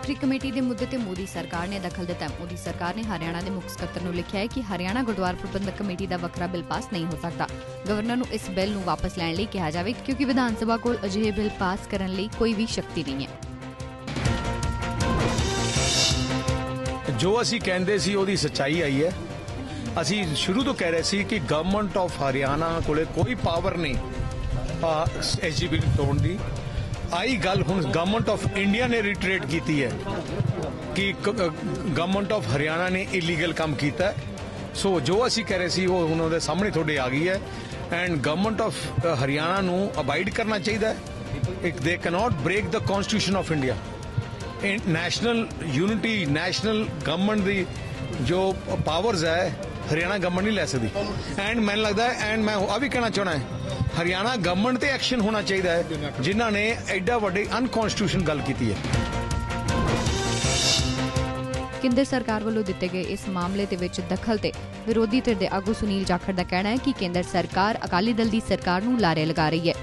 ਮੰਤਰੀ ਕਮੇਟੀ ਦੇ ਮੁੱਦੇ ਤੇ ਮੋਦੀ ਸਰਕਾਰ ਨੇ ਦਖਲ ਦਿੱਤਾ। ਮੋਦੀ ਸਰਕਾਰ ਨੇ ਹਰਿਆਣਾ ਦੇ ਮੁੱਖ ਸਕੱਤਰ ਨੂੰ ਲਿਖਿਆ ਹੈ ਕਿ ਹਰਿਆਣਾ ਗੁਰਦੁਆਰਾ ਪ੍ਰਬੰਧਕ ਕਮੇਟੀ ਦਾ ਵੱਖਰਾ ਬਿੱਲ ਪਾਸ ਨਹੀਂ ਹੋ ਸਕਦਾ। ਗਵਰਨਰ ਨੂੰ ਇਸ ਬਿੱਲ ਨੂੰ ਵਾਪਸ ਲੈਣ ਲਈ ਕਿਹਾ ਜਾਵੇ ਕਿਉਂਕਿ ਵਿਧਾਨ ਸਭਾ ਕੋਲ ਅਜਿਹੇ ਬਿੱਲ ਪਾਸ ਕਰਨ ਲਈ ਕੋਈ ਵੀ ਸ਼ਕਤੀ ਨਹੀਂ ਹੈ। ਜੋ ਅਸੀਂ ਕਹਿੰਦੇ ਸੀ ਉਹਦੀ ਸੱਚਾਈ ਆਈ ਹੈ। ਅਸੀਂ ਸ਼ੁਰੂ ਤੋਂ ਕਹਿ ਰਹੇ ਸੀ ਕਿ ਗਵਰਨਮੈਂਟ ਆਫ ਹਰਿਆਣਾ ਕੋਲੇ ਕੋਈ ਪਾਵਰ ਨਹੀਂ ਐਸਜੀਬੀ ਤੋੜਨ ਦੀ। ਆਈ ਗੱਲ ਹੁਣ ਗਵਰਨਮੈਂਟ ਆਫ ਇੰਡੀਆ ਨੇ ਰਿਟਰੇਟ ਕੀਤੀ ਹੈ ਕਿ ਗਵਰਨਮੈਂਟ ਆਫ ਹਰਿਆਣਾ ਨੇ ਇਲੀਗਲ ਕੰਮ ਕੀਤਾ ਸੋ ਜੋ ਅਸੀਂ ਕਹਿ ਰਹੇ ਸੀ, ਉਹ ਹੁਣ ਉਹਦੇ ਸਾਹਮਣੇ ਤੁਹਾਡੇ ਆ ਗਈ ਹੈ। ਐਂਡ ਗਵਰਨਮੈਂਟ ਆਫ ਹਰਿਆਣਾ ਨੂੰ ਅਬਾਈਡ ਕਰਨਾ ਚਾਹੀਦਾ ਹੈ। ਇੱਕ ਦੇ cannot break the constitution of India national unity national government ਦੀ ਜੋ ਪਾਵਰਸ ਹੈ, ਹਰਿਆਣਾ ਗਵਰਨਮੈਂਟ ਨਹੀਂ ਲੈ ਸਕਦੀ। ਐਂਡ ਮੈਨੂੰ ਲੱਗਦਾ ਐਂਡ ਮੈਂ ਆ ਵੀ ਕਹਿਣਾ ਚਾਹਣਾ ਹੈ ਹਰਿਆਣਾ ਗਵਰਨਮੈਂਟ ਤੇ ਐਕਸ਼ਨ ਹੋਣਾ ਚਾਹੀਦਾ ਹੈ ਜਿਨ੍ਹਾਂ ਨੇ ਐਡਾ ਵੱਡੀ ਅਨਕਨਸਟੀਟਿਊਸ਼ਨ ਗੱਲ ਕੀਤੀ ਹੈ। ਕੇਂਦਰ ਸਰਕਾਰ ਵੱਲੋਂ ਦਿੱਤੇ ਗਏ ਇਸ ਮਾਮਲੇ ਦੇ ਵਿੱਚ ਦਖਲ ਤੇ ਵਿਰੋਧੀ ਧਿਰ ਦੇ ਆਗੂ ਸੁਨੀਲ ਜਾਖੜ ਦਾ ਕਹਿਣਾ ਹੈ ਕਿ ਕੇਂਦਰ ਸਰਕਾਰ ਅਕਾਲੀ ਦਲ ਦੀ ਸਰਕਾਰ ਨੂੰ ਲਾਰੇ ਲਗਾ ਰਹੀ ਹੈ।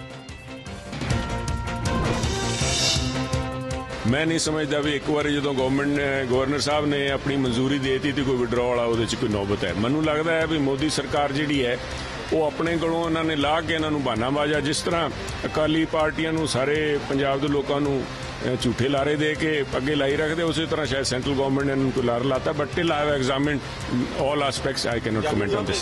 ਮੈਂ ਨਹੀਂ ਸਮਝਦਾ ਵੀ ਇੱਕ ਵਾਰੀ ਜਦੋਂ ਗਵਰਨਮੈਂਟ ਨੇ ਗਵਰਨਰ ਸਾਹਿਬ ਨੇ ਆਪਣੀ ਮਨਜ਼ੂਰੀ ਦੇ ਦਿੱਤੀ ਤੇ ਕੋਈ ਵਿਡਰਾਅ ਆ ਉਹਦੇ 'ਚ ਕੋਈ ਨੌਬਤ ਹੈ। ਮੈਨੂੰ ਲੱਗਦਾ ਹੈ ਵੀ ਮੋਦੀ ਸਰਕਾਰ ਜਿਹੜੀ ਹੈ ਉਹ ਆਪਣੇ ਕੋਲੋਂ ਇਹਨਾਂ ਨੇ ਲਾ ਕੇ ਇਹਨਾਂ ਨੂੰ ਬਹਾਨਾ ਬਾਜਾ ਜਿਸ ਤਰ੍ਹਾਂ ਅਕਾਲੀ ਪਾਰਟੀਆਂ ਨੂੰ ਸਾਰੇ ਪੰਜਾਬ ਦੇ ਲੋਕਾਂ ਨੂੰ ਝੂਠੇ ਲਾਰੇ ਦੇ ਕੇ ਅੱਗੇ ਲਾਈ ਰੱਖਦੇ, ਉਸੇ ਤਰ੍ਹਾਂ ਸ਼ਾਇਦ ਸੈਂਟਰਲ ਗਵਰਨਮੈਂਟ ਨੇ ਇਹਨਾਂ ਨੂੰ ਕੋਈ ਲਾਰ ਲਾਤਾ but till I have examined all aspects I cannot comment on this